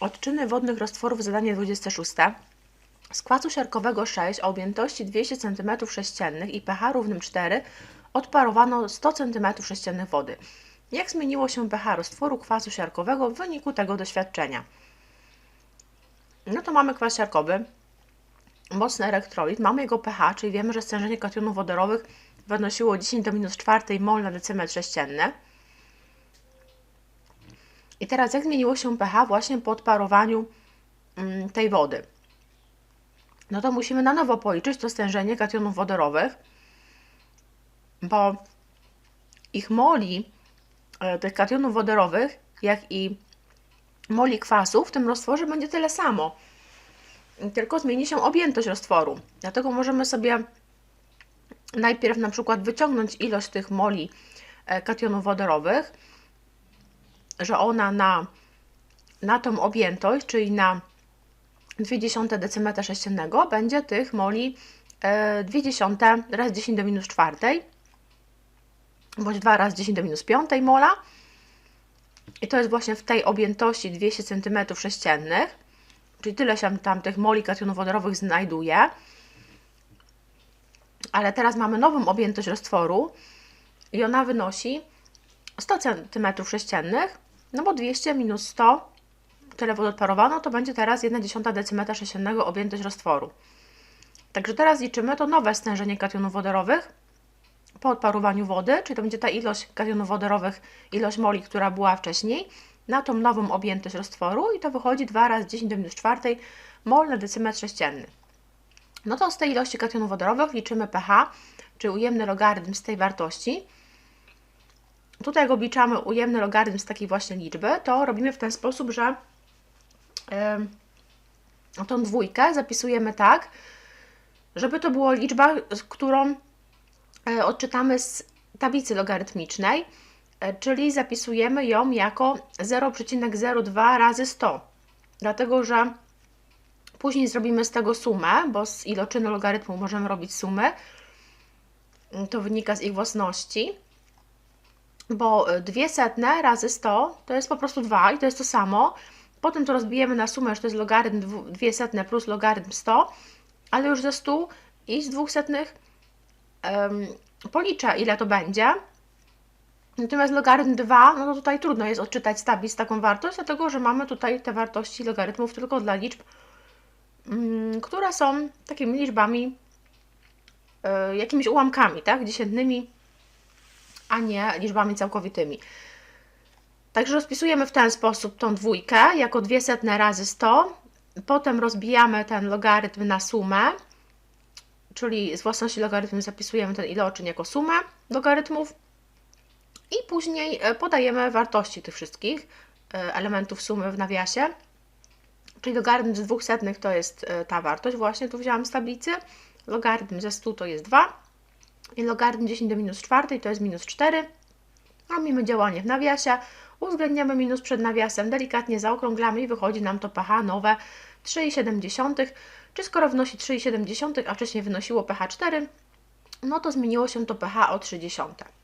Odczyny wodnych roztworów zadanie 26. Z kwasu siarkowego 6 o objętości 200 cm3 i pH równym 4 odparowano 100 cm3 wody. Jak zmieniło się pH roztworu kwasu siarkowego w wyniku tego doświadczenia? No to mamy kwas siarkowy, mocny elektrolit, mamy jego pH, czyli wiemy, że stężenie kationów wodorowych wynosiło 10 do minus 4 mol na decymetr sześcienny. I teraz jak zmieniło się pH właśnie po odparowaniu mm, tej wody? No to musimy na nowo policzyć to stężenie kationów wodorowych, bo ich moli e, tych kationów wodorowych, jak i moli kwasu w tym roztworze będzie tyle samo. Tylko zmieni się objętość roztworu. Dlatego możemy sobie najpierw na przykład wyciągnąć ilość tych moli e, kationów wodorowych, że ona na, na tą objętość, czyli na 0,2 decymetra sześciennego będzie tych moli e, 0,2 razy 10 do minus 4 bądź 2 razy 10 do minus 5 mola. I to jest właśnie w tej objętości 200 cm3, czyli tyle się tam tych moli kationów wodorowych znajduje. Ale teraz mamy nową objętość roztworu i ona wynosi 100 cm3, no bo 200 minus 100, tyle wody odparowano, to będzie teraz 1,1 decymetra sześciennego objętość roztworu. Także teraz liczymy to nowe stężenie kationów wodorowych po odparowaniu wody, czyli to będzie ta ilość kationów wodorowych, ilość moli, która była wcześniej, na tą nową objętość roztworu i to wychodzi 2 razy 10 do minus 4 mol na decymetr sześcienny. No to z tej ilości kationów wodorowych liczymy pH, czyli ujemny logarytm z tej wartości. Tutaj jak obliczamy ujemny logarytm z takiej właśnie liczby, to robimy w ten sposób, że yy, tą dwójkę zapisujemy tak, żeby to była liczba, którą yy, odczytamy z tablicy logarytmicznej, yy, czyli zapisujemy ją jako 0,02 razy 100, dlatego że Później zrobimy z tego sumę, bo z iloczynu logarytmu możemy robić sumę. To wynika z ich własności. Bo 2 setne razy 100 to jest po prostu 2 i to jest to samo. Potem to rozbijemy na sumę, że to jest logarytm 2 setne plus logarytm 100, ale już ze 100 i z 2 setnych um, policzę, ile to będzie. Natomiast logarytm 2, no to tutaj trudno jest odczytać z tablic taką wartość, dlatego że mamy tutaj te wartości logarytmów tylko dla liczb Mm, które są takimi liczbami, y, jakimiś ułamkami, tak, dziesiętnymi, a nie liczbami całkowitymi. Także rozpisujemy w ten sposób tą dwójkę jako 2 setne razy 100. Potem rozbijamy ten logarytm na sumę, czyli z własności logarytmu zapisujemy ten iloczyn jako sumę logarytmów i później y, podajemy wartości tych wszystkich y, elementów sumy w nawiasie. Czyli logarytm z dwóch setnych to jest e, ta wartość, właśnie tu wzięłam z tablicy. Logarytm ze 100 to jest 2 i logarytm 10 do minus 4 to jest minus 4. Robimy działanie w nawiasie, uwzględniamy minus przed nawiasem, delikatnie zaokrąglamy i wychodzi nam to pH nowe 3,7. Czy skoro wnosi 3,7, a wcześniej wynosiło pH 4, no to zmieniło się to pH o 0,3.